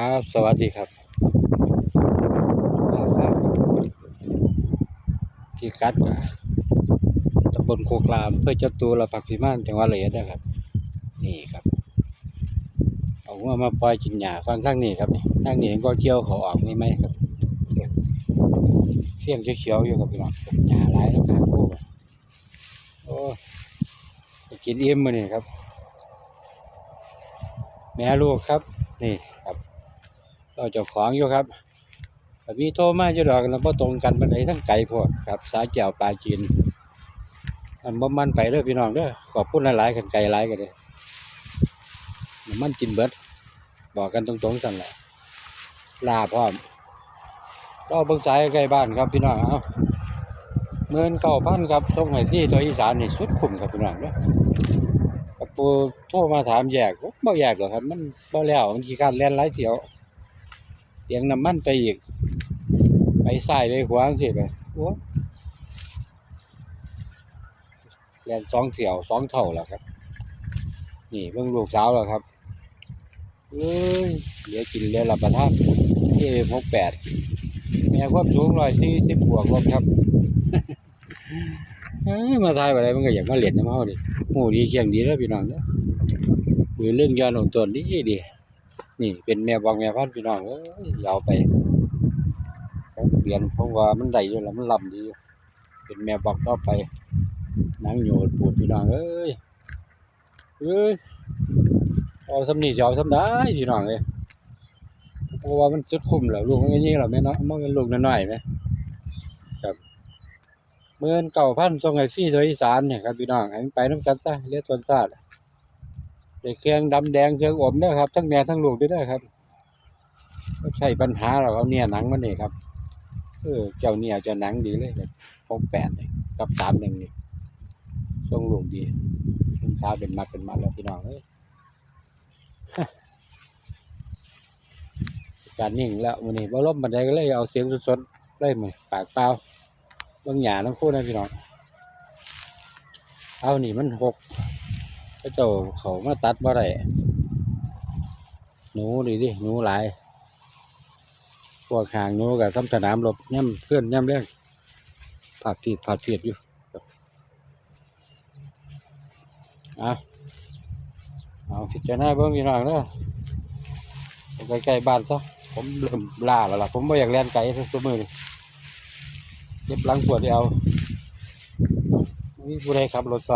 ครับ สวัสดีครับ ที่กัดตำบลโคกรามเพื่อเจะตูละผักพิมานจังหวัดเลยนะครับ นี่ครับเอาว่ามาปล่อยกินหญ้าฟังข้างนี้ครับนี่ข้างนี้ก็เกี่ยวเขาออกนี่ไหมครับเสียงเขียวๆอยู่ครับพี่น้องหญ้าหลายแล้วขาคู่โอ้กินอิ่มมาเนี่ยครับ แม่ลูกครับ นี่ครับ เราเจ้าของอยู่ครับแต่มีโทรมาอยู่ดอกแล้วพอตรงกันบันไดทั้งไก่พวกครับ สาเจียวปลาจีนมันบ่มันไปเด้อพี่น้องเด้อขอบคุณหลายๆกันไก่หลายกันเลยมันกินเบิด บอกกันตรงๆสั่นแหละลาพร้อมก็เบิ่งสายใกล้บ้านครับพี่น้องเอาเมื่อนเก้าพันครับตรงไหนที่ตัวอีสานนี่สุดคุ้มครับพี่น้องเด้อกับปูโทรมาถามแยกบ่แยกหรอกครับ มันบ่แล้วมันขี้การแล่นหลายเทียว เตียงน้ำมันไปอีก ไปซ้ายไปขวาจังซี่ไปโอ้แลนสองเที่ยวสองเท่าแล้วครับ นี่เบิ่งลูกสาวแล้วครับเอ้ยเหลือกินเหลือรับประทานเอ้หกแปดแม่ความสูงร้อยสี่สิบบวกลบครับเอ้ยมาทายอะไรมันก็อยากมาเล่นน้ำเฮาดิหมูดีเคียงดีแล้วพี่น้องเด้อหรือเรื่องยาหนองตัวนดีดี นี่เป็นแม่บางแม่พันธุ์พี่น้องเอ้ยยาวไปผมเรียนเพราะว่ามันได้อยู่แล้วมันลำดี เป็นแม่บอกต่อไปนังโยดปูดพี่น้องเอ้ยเอ้ยเอาสำนีจะเอาสำได้พี่น้องเอ้ยเพราะว่ามันสุดคุ้มแล้วลูกมันก็ยิ่งเราไม่น้อยมันก็ลูกน้อยๆไหมเมื่อเก่าพันทรงไอซี่ตัวอีสานเนี่ยครับพี่น้องให้มันไปน้ำกันซะเรียกตวนซาด ด้เครื่องดำแดงเครื่องอมเด้ครับ ทั้งแม่ทั้งลูกด้ด้ครับไม่ใช่ปัญหาหรอกเอาเนี่ยหนังมันนี่ครับ เออเจ้าเนี่ยจ้าหนังดีเลยแบบหกแปดนี่กับสามหนึ่งนี่ทรงลูกดีลูกค้าเป็นมัดเป็นมัดแล้วพี่น้องเอ้ยการนิ่งแล้ววันนี้บ่ล้มบันไดก็เลยเอาเสียงสดๆเลยมาปากเปล่าบางอย่างทั้งคู่นะพี่น้อง เอานี่มันหก ระเจ้าเขามาตัดบ่ได้หนูดิดิหนูหลาย พวกหางหนูกับทำสนามรบย่ำเคลื่อนย่ำเรื่องผาดผิดผาดเพียดอยู่เอาเอาพิจารณาเบิ่งพี่น้องเด้อใกล้ๆบ้านซะผมเริ่มล่าแล้วล่ะผมไม่อยากแล่นไกลสักมือนี่เก็บหลังปวดเดียวมีผู้ใดขับรถไฟ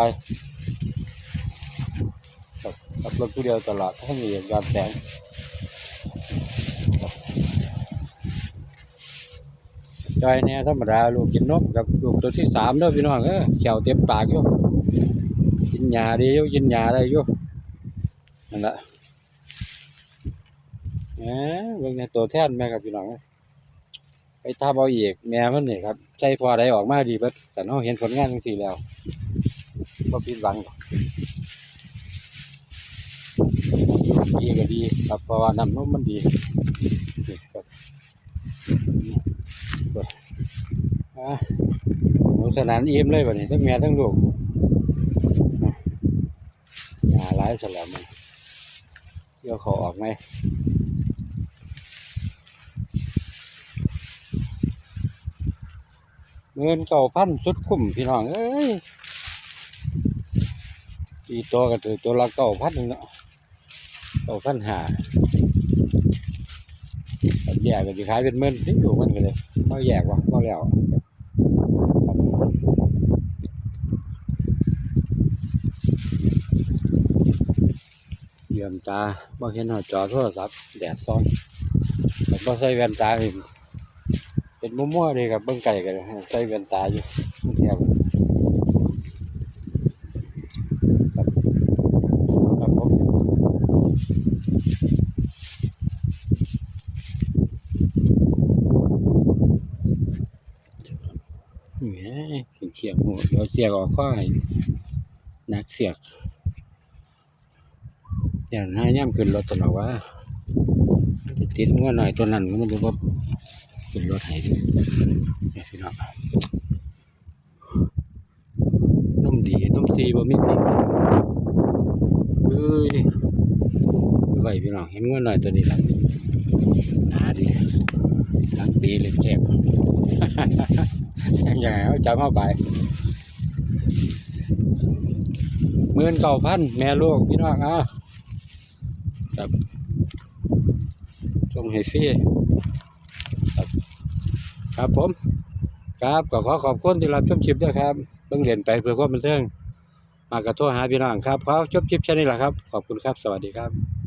ขับรถผู้เดียวตลอดถ้ามีเหตุการณ์แสงจอยเนี่ยธรรมดาลูกกินนมกับลูกตัวที่สามเด้อพี่น้องเออเขียวเต็มปากอยู่กินหญ้าดีอยู่กินหญ้าได้อยู่นั่นแหละแหมเบิ่งในตัวแท่นแม่ครับพี่น้องเอ้ยไปทำเอาเอีกแม่มันนี่ครับใจพอได้ออกมาดีเบิดแต่เราเห็นผลงานจังซี่แล้วก็ผิดหวัง หรอกดีก็ดีครับเพราะว่าน้ำนมมันดีครับนี่เบิดอะสนุกสนานอิ่มเลยบัดนี้ทั้งแม่ทั้งลูกอะหาหลายสลับมันเดี๋ยวเขาออกไหมเงินเก่าพันสุดคุ้มพี่น้องเอ้ยอีตัวก็ถือตัวละเก่าพันเนาะ เก่าพันหาแยกก็จะขายเป็นหมื่นที่อยู่มันก็เลยเขาแยกว่ะเขาแล้วเหลี่ยมตาบ่เห็นหอจอโทรศัพท์แดดซ้อนแต่บ่ใส่แว่นตาเห็นเป็นมั่วๆเลยครับเบิ้งไก่กันใส่แว่นตาอยู่เทียบครับครับผมแหม เขียงหัวเดี๋ยวเสียกออกข้อให้นักเสียกอย่างน้าย่ำขึ้นรถตลอดว่าติดงัวหน่อยตัวนั้นมันจะว่าขึ้นรถให้ดูเนี่พี่น้องนุ่มดีนุ่มซีบ่มีติดเอ้ยไหวพี่น้องเห็นงัวหน่อยตัวนี้ละหนาดีหลังตีเลยแจ็บ อยังไงเอาจำเข้าไปหมื่นเก้าพันแม่ลูกพี่น้องอะครับจงให้ฟรีครับครับผม ครับก็ขอขอบคุณที่รับชมคลิปด้วยครับเบิ่งเรียนไปเพื่อความบันเทิงมากระโทรหาพี่น้องครับขอจบคลิปแค่นี้แหละครับ ขอบคุณครับ สวัสดีครับ